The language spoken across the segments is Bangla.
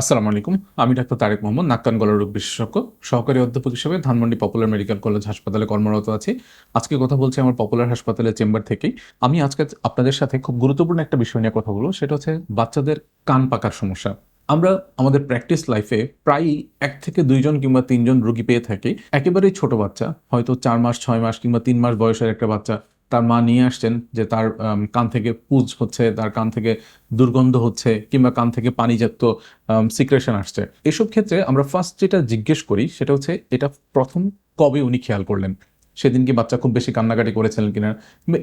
আসসালামু আলাইকুম। আমি ডাক্তার তারেক মোহাম্মদ, নাক্কান গলার রোগ বিশেষজ্ঞ, সহকারী অধ্যাপক হিসেবে ধানমন্ডি পপুলার মেডিকেল কলেজ হাসপাতালে কর্মরত আছি। আজকে কথা বলছি আমার পপুলার হাসপাতালের চেম্বার থেকেই। আমি আজকে আপনাদের সাথে খুব গুরুত্বপূর্ণ একটা বিষয় নিয়ে কথা বলব, সেটা হচ্ছে বাচ্চাদের কান পাকার সমস্যা। আমরা আমাদের প্র্যাকটিস লাইফে প্রায়ই এক থেকে দুইজন কিংবা তিনজন রুগী পেয়ে থাকি। একেবারেই ছোট বাচ্চা, হয়তো চার মাস, ছয় মাস কিংবা তিন মাস বয়সের একটা বাচ্চা। তার মা নিয়ে আসছেন যে তার কান থেকে পুজ হচ্ছে, তার কান থেকে দুর্গন্ধ হচ্ছে, কিংবা কান থেকে পানিজাত সিক্রেশন আসছে। এসব ক্ষেত্রে আমরা ফার্স্ট যেটা জিজ্ঞেস করি সেটা হচ্ছে, এটা প্রথম কবে উনি খেয়াল করলেন? সেদিন কি বাচ্চা খুব বেশি কান্নাকাটি করেছিলেন কিনা?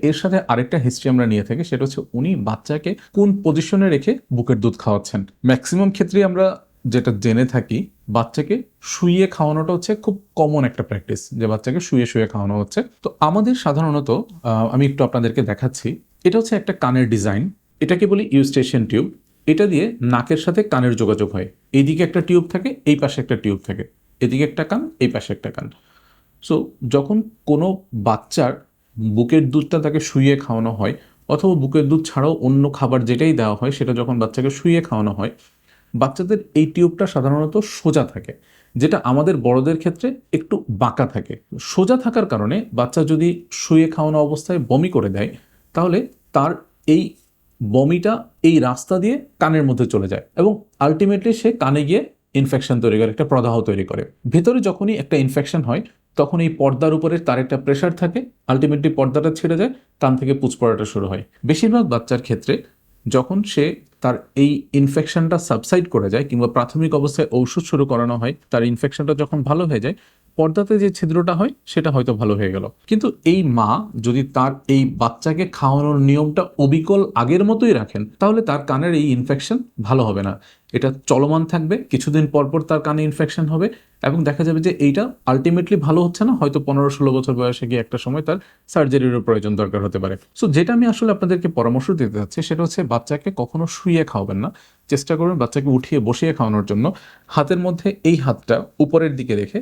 এর সাথে আরেকটা হিস্ট্রি আমরা নিয়ে থাকি, সেটা হচ্ছে উনি বাচ্চাকে কোন পজিশনে রেখে বুকের দুধ খাওয়াচ্ছেন? ম্যাক্সিমাম ক্ষেত্রে আমরা যেটা জেনে থাকি বাচ্চাকে শুইয়ে খাওয়ানোটা হচ্ছে খুব কমন একটা প্র্যাকটিস যে বাচ্চাকে শুয়ে শুয়ে খাওয়ানো হচ্ছে। তো আমাদের সাধারণত আমি একটু আপনাদেরকে দেখাচ্ছি। এটা হচ্ছে একটা কানের ডিজাইন এটাকে বলি ইউস্টেশন টিউব এটা দিয়ে নাকের সাথে কানের যোগাযোগ হয়। এইদিকে একটা টিউব থাকে, এই পাশে একটা টিউব থাকে। এদিকে একটা কান, এই পাশে একটা কান। সো যখন কোনো বাচ্চার বুকের দুধটা তাকে শুয়ে খাওয়ানো হয়, অথবা বুকের দুধ ছাড়াও অন্য খাবার যেটাই দেওয়া হয়, সেটা যখন বাচ্চাকে শুয়ে খাওয়ানো হয় বাচ্চাদের এই টিউবটা সাধারণত সোজা থাকে, যেটা আমাদের বড়দের ক্ষেত্রে একটু বাঁকা থাকে। সোজা থাকার কারণে বাচ্চা যদি শুয়ে খাওয়ানো অবস্থায় বমি করে দেয়, তাহলে তার এই বমিটা এই রাস্তা দিয়ে কানের মধ্যে চলে যায় এবং আলটিমেটলি সে কানে গিয়ে ইনফেকশন তৈরি করে, একটা প্রদাহ তৈরি করে। ভেতরে যখনই একটা ইনফেকশন হয়, তখন এই পর্দার উপরে তার একটা প্রেশার থাকে আলটিমেটলি পর্দাটা ছেড়ে যায়, কান থেকে পুচ পড়াটা শুরু হয়। বেশিরভাগ বাচ্চার ক্ষেত্রে যখন সে তার এই ইনফেকশনটা সাবসাইড করে যায় কিংবা প্রাথমিক অবস্থায় ঔষধ শুরু করানো হয়, তার ইনফেকশনটা যখন ভালো হয়ে যায়, পর্দাতে যে ছিদ্রটা হয়, সেটা হয়তো ভালো হয়ে গেল। কিন্তু এই মা যদি তার এই বাচ্চাকে খাওয়ানোর নিয়মটা অবিকল আগের মতোই রাখেন, তাহলে তার কানের এই ইনফেকশন ভালো হবে না। এটা চলমান থাকবে, কিছুদিন পর পর তার কানে ইনফেকশন হবে এবং দেখা যাবে যে এইটা আলটিমেটলি ভালো হচ্ছে না, হয়তো পনেরো ষোলো বছর বয়সে গিয়ে একটা সময় তার সার্জারিরও প্রয়োজন দরকার হতে পারে। সো যেটা আমি আসলে আপনাদেরকে পরামর্শ দিতে চাচ্ছি, সেটা হচ্ছে বাচ্চাকে কখনো শুয়ে খাওয়াবেন না। চেষ্টা করবেন বাচ্চাকে উঠিয়ে বসিয়ে খাওয়ানোর জন্য। হাতের মধ্যে এই হাতটা উপরের দিকে রেখে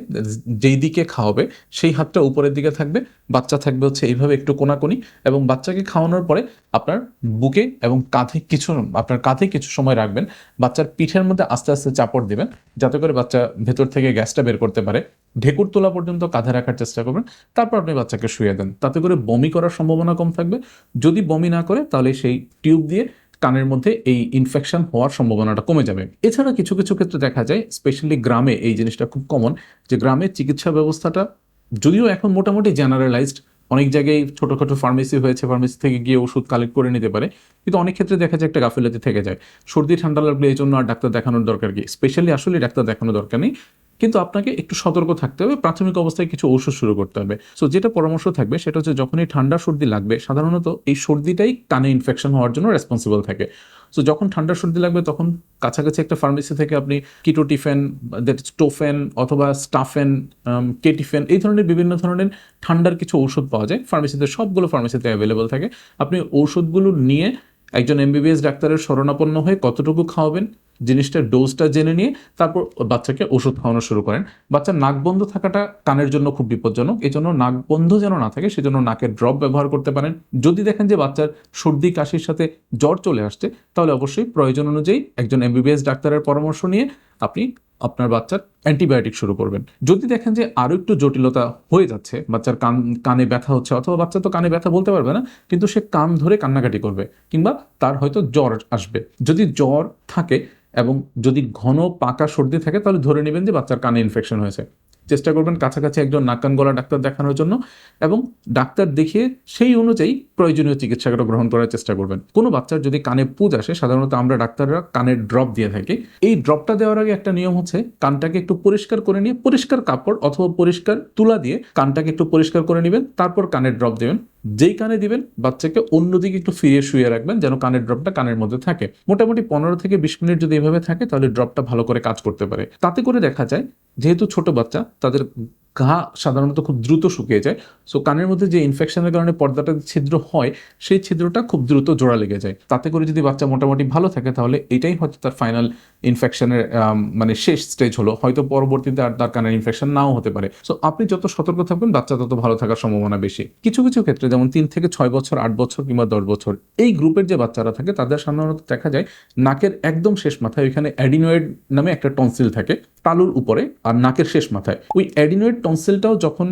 যেই দিকে খাওয়াবে, সেই হাতটা উপরের দিকে থাকবে। বাচ্চা থাকবে হচ্ছে এইভাবে একটু কোনাকুনি এবং বাচ্চাকে খাওয়ানোর পরে আপনার বুকে এবং কাঁধে কিছু, আপনার কাঁধে কিছু সময় রাখবেন। বাচ্চার পিঠের মধ্যে আস্তে আস্তে চাপড় দেবেন, যাতে করে বাচ্চা ভেতর থেকে গ্যাসটা বের করতে পারে। ঢেকুর তোলা পর্যন্ত কাঁধে রাখার চেষ্টা করবেন, তারপর আপনি বাচ্চাকে শুয়ে দেন। তাতে করে বমি করার সম্ভাবনা কম থাকবে। যদি বমি না করে, তাহলে সেই টিউব দিয়ে কানের মধ্যে এই ইনফেকশন হওয়ার সম্ভাবনাটা কমে যাবে। এছাড়া কিছু কিছু ক্ষেত্রে দেখা যায় স্পেশালি গ্রামে এই জিনিসটা খুব কমন যে গ্রামে চিকিৎসা ব্যবস্থাটা যদিও এখন মোটামুটি জেনারেলাইজড অনেক জায়গায় ছোটোখাটো ফার্মেসি হয়েছে ফার্মেসি থেকে গিয়ে ওষুধ কালেক্ট করে নিতে পারে। কিন্তু অনেক ক্ষেত্রে দেখা যায় একটা গাফিলতি থেকে যায়। সর্দি, ঠান্ডা লাগলে এই জন্য আর ডাক্তার দেখানোর দরকার কি? স্পেশালি আসলে ডাক্তার দেখানোর দরকার নেই। কিন্তু আপনাকে একটু সতর্ক থাকতে হবে, প্রাথমিক অবস্থায় কিছু ওষুধ শুরু করতে হবে। সো যেটা পরামর্শ থাকবে সেটা হচ্ছে যখনই ঠান্ডা সর্দি লাগবে, সাধারণত এই সর্দিটাই কানে ইনফেকশন হওয়ার জন্য রেসপন্সিবল থাকে। সো যখন ঠান্ডা সর্দি লাগবে তখন কাছাকাছি একটা ফার্মেসি থেকে আপনি কিটোটিফেন দ্যাট স্টোফেন অথবা স্টাফেন কেটিফেন এই ধরনের বিভিন্ন ধরনের ঠান্ডার কিছু ঔষধ পাওয়া যায়। ফার্মেসিতে সবগুলো ফার্মেসিতে অ্যাভেলেবল থাকে। আপনি ঔষধগুলো নিয়ে একজন এমবিবিএস ডাক্তারের শরণাপন্ন হয়ে কতটুকু খাওয়াবেন জিনিসটার ডোজটা জেনে নিয়ে তারপর বাচ্চাকে ওষুধ খাওয়ানো শুরু করেন। বাচ্চার নাক বন্ধ থাকাটা কানের জন্য খুব বিপজ্জনক। এই জন্য নাক বন্ধ যেন না থাকে, সেজন্য নাকের ড্রপ ব্যবহার করতে পারেন। যদি দেখেন যে বাচ্চার সর্দি, কাশির সাথে জ্বর চলে আসছে, তাহলে অবশ্যই প্রয়োজন অনুযায়ী একজন এমবিবিএস ডাক্তারের পরামর্শ নিয়ে আপনি আপনার বাচ্চার অ্যান্টিবায়োটিক শুরু করবেন। যদি দেখেন যে আরও একটু জটিলতা হয়ে যাচ্ছে, বাচ্চার কান, কানে ব্যথা হচ্ছে, অথবা বাচ্চা তো কানে ব্যথা বলতে পারবে না, কিন্তু সে কান ধরে কান্নাকাটি করবে, কিংবা তার হয়তো জ্বর আসবে। যদি জ্বর থাকে এবং যদি ঘন পাকা সর্দি থাকে, তাহলে ধরে নেবেন যে বাচ্চার কানে ইনফেকশন হয়েছে। চেষ্টা করবেন কাছাকাছি একজন নাক কান গলা ডাক্তার দেখানোর জন্য এবং ডাক্তার দেখিয়ে সেই অনুযায়ী প্রয়োজনীয় চিকিৎসাটা গ্রহণ করার চেষ্টা করবেন। কোনো বাচ্চার যদি কানে পুজ আসে, সাধারণত আমরা ডাক্তাররা কানের ড্রপ দিয়ে থাকি। এই ড্রপটা দেওয়ার আগে একটা নিয়ম হচ্ছে, কানটাকে একটু পরিষ্কার করে নিয়ে পরিষ্কার কাপড় অথবা পরিষ্কার তুলা দিয়ে কানটাকে একটু পরিষ্কার করে নেবেন, তারপর কানের ড্রপ দেবেন। যেই কানে দিবেন, বাচ্চাকে অন্যদিকে একটু ফিরিয়ে শুয়ে রাখবেন যেন কানের ড্রপটা কানের মধ্যে থাকে। মোটামুটি পনেরো থেকে বিশ মিনিট যদি এভাবে থাকে, তাহলে ড্রপটা ভালো করে কাজ করতে পারে। তাতে করে দেখা যায়, যেহেতু ছোট বাচ্চা, তাদের ঘা সাধারণত খুব দ্রুত শুকিয়ে যায়। সো কানের মধ্যে যে ইনফেকশনের কারণে পর্দাটা ছিদ্র হয়, সেই ছিদ্রটা খুব দ্রুত জোড়া লেগে যায়। তাতে করে যদি বাচ্চা মোটামুটি ভালো থাকে, তাহলে এটাই হয়তো তার ফাইনাল ইনফেকশনের মানে শেষ স্টেজ হলো। হয়তো পরবর্তীতে আর তার কানের ইনফেকশন নাও হতে পারে। সো আপনি যত সতর্ক থাকবেন বাচ্চা তত ভালো থাকার সম্ভাবনা বেশি। কিছু কিছু ক্ষেত্রে যেমন তিন থেকে ছয় বছর, আট বছর কিংবা দশ বছর, এই গ্রুপের যে বাচ্চারা থাকে, তাদের সাধারণত দেখা যায়, নাকের একদম শেষ মাথায়, ওইখানে অ্যাডিনয়েড নামে একটা টনসিল থাকে, তালুর উপরে, আর নাকের শেষ মাথায়। ওই অ্যাডিনয়েড টনসিলটাও যখন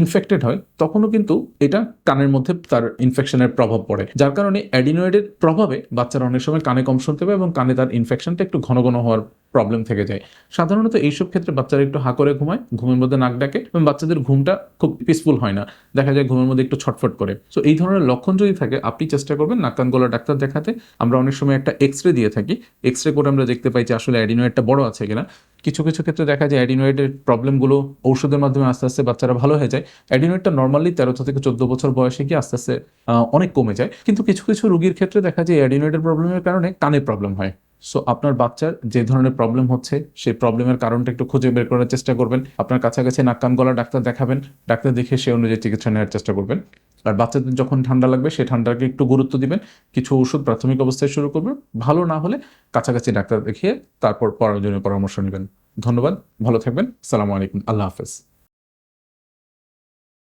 ইনফেক্টেড হয়, তখনও কিন্তু এটা কানের মধ্যে তার ইনফেকশনের প্রভাব পড়ে। যার কারণে অ্যাডিনয়েডের প্রভাবে বাচ্চারা অনেক সময় কানে কম শুনতে পায় এবং কানে তার ইনফেকশনটা একটু ঘন ঘন হওয়ার প্রবলেম থেকে যায়। সাধারণত এইসব ক্ষেত্রে বাচ্চারা একটু হা করে ঘুমায়, ঘুমের মধ্যে নাক ডাকে এবং বাচ্চাদের ঘুমটা খুব পিসফুল হয় না। দেখা যায় ঘুমের মধ্যে একটু ছটফট করে। সো এই ধরনের লক্ষণ যদি থাকে, আপনি চেষ্টা করবেন নাক কান গলা ডাক্তার দেখাতে। আমরা অনেক সময় একটা এক্স রে দিয়ে থাকি। এক্স রে করে আমরা দেখতে পাই যে আসলে অ্যাডিনয়েডটা বড় আছে কিনা। কিছু কিছু ক্ষেত্রে দেখা যায় অ্যাডিনয়েডের প্রবলেমগুলো ঔষধের মাধ্যমে আস্তে আস্তে বাচ্চারা ভালো হয়ে যায়। অ্যাডিনয়েডটা নর্মালি তেরো থেকে চোদ্দ বছর বয়সে গিয়ে আস্তে আস্তে অনেক কমে যায়। কিন্তু কিছু কিছু রোগীর ক্ষেত্রে দেখা যায় অ্যাডিনয়েডের প্রবলেমের কারণে কানে প্রবলেম হয়। সো আপনার বাচ্চার যে ধরনের প্রবলেম হচ্ছে, সেই প্রবলেমের কারণটা একটু খুঁজে বের করার চেষ্টা করবেন। আপনার কাছাকাছি নাক কান গলা ডাক্তার দেখাবেন, ডাক্তার দেখে সে অনুযায়ী চিকিৎসা নেওয়ার চেষ্টা করবেন। আর বাচ্চাদের যখন ঠান্ডা লাগবে সেই ঠান্ডাকে একটু গুরুত্ব দিবেন। কিছু ওষুধ প্রাথমিক অবস্থায় শুরু করবেন। ভালো না হলে কাছাকাছি ডাক্তার দেখিয়ে তারপর প্রয়োজনীয় পরামর্শ নেবেন। ধন্যবাদ, ভালো থাকবেন। সালামু আলাইকুম, আল্লাহ হাফেজ।